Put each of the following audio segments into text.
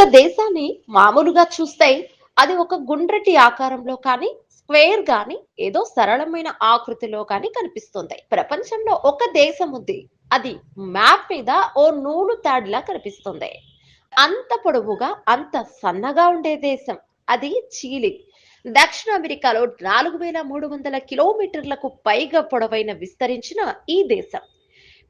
ఒక దేశాన్ని మామూలుగా చూస్తే అది ఒక గుండ్రటి ఆకారంలో కానీ స్క్వేర్ గాని ఏదో సరళమైన ఆకృతిలో కానీ కనిపిస్తుంది. ప్రపంచంలో ఒక దేశం ఉంది. అది మ్యాప్ మీద ఓ నూలు తాడిలా కనిపిస్తుంది. అంత పొడవుగా అంత సన్నగా ఉండే దేశం. అది చీలి. దక్షిణ అమెరికాలో నాలుగు వేల మూడు వందల కిలోమీటర్లకు పైగా పొడవైన విస్తరించిన ఈ దేశం.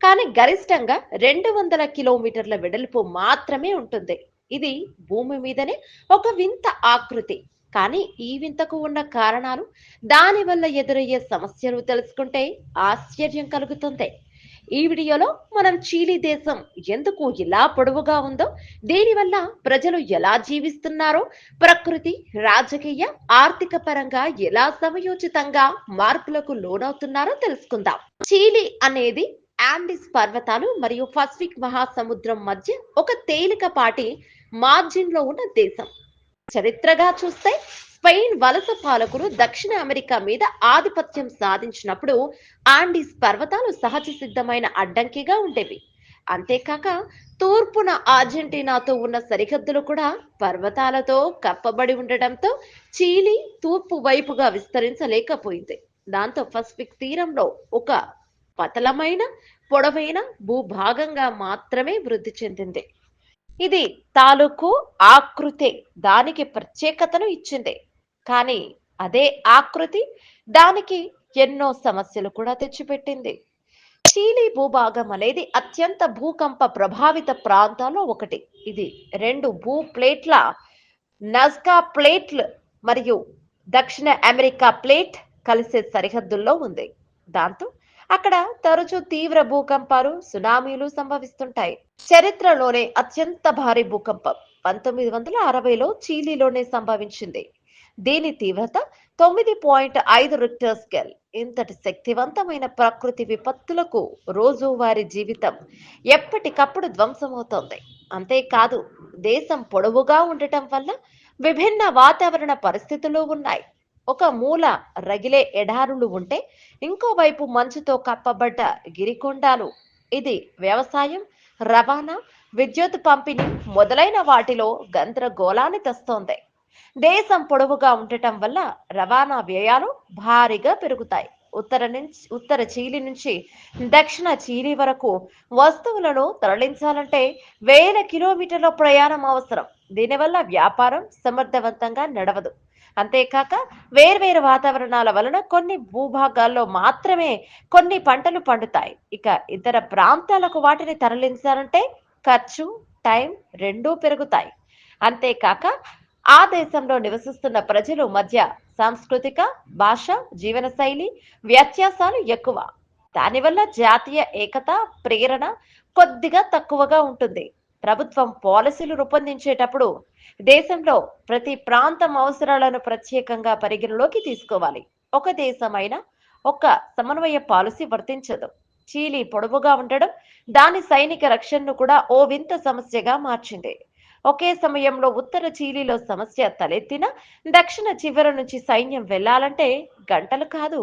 కానీ గరిష్టంగా రెండు వందల కిలోమీటర్ల వెడల్పు మాత్రమే ఉంటుంది. ఇది భూమి మీదనే ఒక వింత ఆకృతి. కానీ ఈ వింతకు ఉన్న కారణాలు దాని వల్ల ఎదురయ్యే సమస్యలు తెలుసుకుంటే ఆశ్చర్యం కలుగుతుంది. ఈ వీడియోలో మనం చీలీ దేశం ఎందుకు ఇలా పొడవుగా ఉందో దీనివల్ల ప్రజలు ఎలా జీవిస్తున్నారో ప్రకృతి రాజకీయ ఆర్థిక పరంగా ఎలా సమయోచితంగా మార్పులకు లోనవుతున్నారో తెలుసుకుందాం. చీలి అనేది ఆండిస్ పర్వతాలు మరియు పసిఫిక్ మహాసముద్రం మధ్య ఒక తేలికపాటి మార్జిన్లో ఉన్న దేశం. చరిత్రగా చూస్తే స్పెయిన్ వలస పాలకులు దక్షిణ అమెరికా మీద ఆధిపత్యం సాధించినప్పుడు ఆండీస్ పర్వతాలు సహజ సిద్ధమైన అడ్డంకిగా ఉండేవి. అంతేకాక తూర్పున అర్జెంటీనాతో ఉన్న సరిహద్దులు కూడా పర్వతాలతో కప్పబడి ఉండటంతో చీలీ తూర్పు వైపుగా విస్తరించలేకపోయింది. దాంతో పసిఫిక్ తీరంలో ఒక పతలమైన పొడవైన భూభాగంగా మాత్రమే వృద్ధి చెందింది. ఇది తాలూకు ఆకృతే దానికి ప్రత్యేకతను ఇచ్చింది. కానీ అదే ఆకృతి దానికి ఎన్నో సమస్యలు కూడా తెచ్చిపెట్టింది. చీలీ భూభాగం అనేది అత్యంత భూకంప ప్రభావిత ప్రాంతాల్లో ఒకటి. ఇది రెండు భూ ప్లేట్ల నజ్కా ప్లేట్లు మరియు దక్షిణ అమెరికా ప్లేట్ కలిసే సరిహద్దుల్లో ఉంది. దాంతో అక్కడ తరచూ తీవ్ర భూకంపాలు సునామీలు సంభవిస్తుంటాయి. చరిత్రలోనే అత్యంత భారీ భూకంపం. పంతొమ్మిది వందల అరవైలో చీలీలోనే సంభవించింది. దీని తీవ్రత తొమ్మిది పాయింట్ ఐదు రిక్టర్ స్కేల్ ఇంతటి శక్తివంతమైన ప్రకృతి విపత్తులకు రోజువారీ జీవితం ఎప్పటికప్పుడు ధ్వంసమవుతోంది. అంతేకాదు దేశం పొడవుగా ఉండటం వల్ల విభిన్న వాతావరణ పరిస్థితులు ఉన్నాయి. ఒక మూల రగిలే ఎడారులు ఉంటే ఇంకోవైపు మంచుతో కప్పబడ్డ గిరికొండాలు. ఇది వ్యవసాయం రవాణా విద్యుత్ పంపిణీ మొదలైన వాటిలో గందరగోళాన్ని తెస్తోంది. దేశం పొడవుగా ఉండటం వల్ల రవాణా వ్యయాలు భారీగా పెరుగుతాయి. ఉత్తర నుంచి ఉత్తర చీలి నుంచి దక్షిణ చీలి వరకు వస్తువులను తరలించాలంటే వేల కిలోమీటర్ల ప్రయాణం అవసరం. దీనివల్ల వ్యాపారం సమర్థవంతంగా నడవదు. అంతేకాక వేర్వేరు వాతావరణాల వలన కొన్ని భూభాగాల్లో మాత్రమే కొన్ని పంటలు పండుతాయి. ఇక ఇతర ప్రాంతాలకు వాటిని తరలించాలంటే ఖర్చు టైం రెండూ పెరుగుతాయి. అంతేకాక ఆ దేశంలో నివసిస్తున్న ప్రజలు మధ్య సాంస్కృతిక భాష జీవనశైలి వ్యత్యాసాలు ఎక్కువ. దానివల్ల జాతీయ ఏకత ప్రేరణ కొద్దిగా తక్కువగా ఉంటుంది. ప్రభుత్వం పాలసీలు రూపొందించేటప్పుడు దేశంలో ప్రతి ప్రాంతం అవసరాలను ప్రత్యేకంగా పరిగణలోకి తీసుకోవాలి. ఒక దేశమైన ఒక సమన్వయ పాలసీ వర్తించదు. చీలీ పొడవుగా ఉండడం దాని సైనిక రక్షణను కూడా ఓ వింత సమస్యగా మార్చింది. ఒకే సమయంలో ఉత్తర చీలీలో సమస్య తలెత్తిన దక్షిణ చివర నుంచి సైన్యం వెళ్ళాలంటే గంటలు కాదు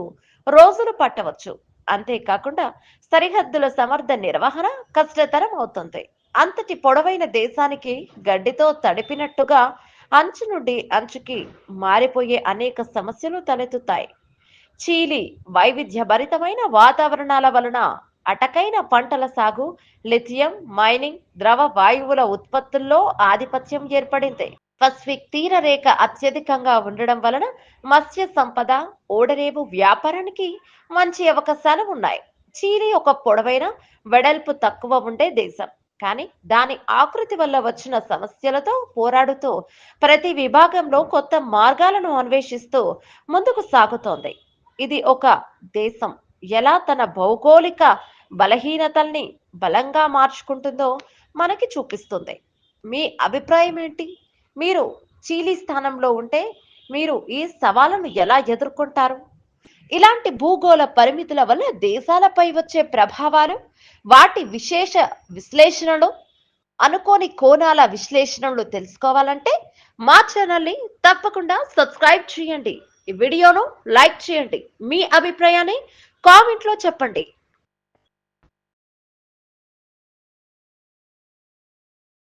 రోజులు పట్టవచ్చు. అంతేకాకుండా సరిహద్దుల సమర్థ నిర్వహణ కష్టతరం అవుతుంది అంతటి పొడవైన దేశానికి గడ్డితో తడిపినట్టుగా అంచు నుండి అంచుకి మారిపోయే అనేక సమస్యలు తలెత్తుతాయి. చీలి వైవిధ్యభరితమైన వాతావరణాల వలన అటకైన పంటల సాగు లిథియం మైనింగ్ ద్రవ వాయువుల ఉత్పత్తుల్లో ఆధిపత్యం ఏర్పడింది. పసిఫిక్ తీర రేఖ అత్యధికంగా ఉండడం వలన మత్స్య సంపద ఓడరేవు వ్యాపారానికి మంచి అవకాశాలు ఉన్నాయి. చీలి ఒక పొడవైన వెడల్పు తక్కువ ఉండే దేశం. కానీ దాని ఆకృతి వల్ల వచ్చిన సమస్యలతో పోరాడుతూ ప్రతి విభాగంలో కొత్త మార్గాలను అన్వేషిస్తూ ముందుకు సాగుతోంది. ఇది ఒక దేశం ఎలా తన భౌగోళిక బలహీనతల్ని బలంగా మార్చుకుంటుందో మనకి చూపిస్తుంది. మీ అభిప్రాయం ఏంటి? మీరు చీలీ స్థానంలో ఉంటే మీరు ఈ సవాలను ఎలా ఎదుర్కొంటారు? ఇలాంటి భూగోళ పరిమితుల వల్ల దేశాలపై వచ్చే ప్రభావాలు వాటి విశేష విశ్లేషణలు అనుకోని కోణాల విశ్లేషణలు తెలుసుకోవాలంటే మా ఛానల్ని తప్పకుండా సబ్స్క్రైబ్ చేయండి. ఈ వీడియోను లైక్ చేయండి. మీ అభిప్రాయాన్ని కామెంట్లో చెప్పండి.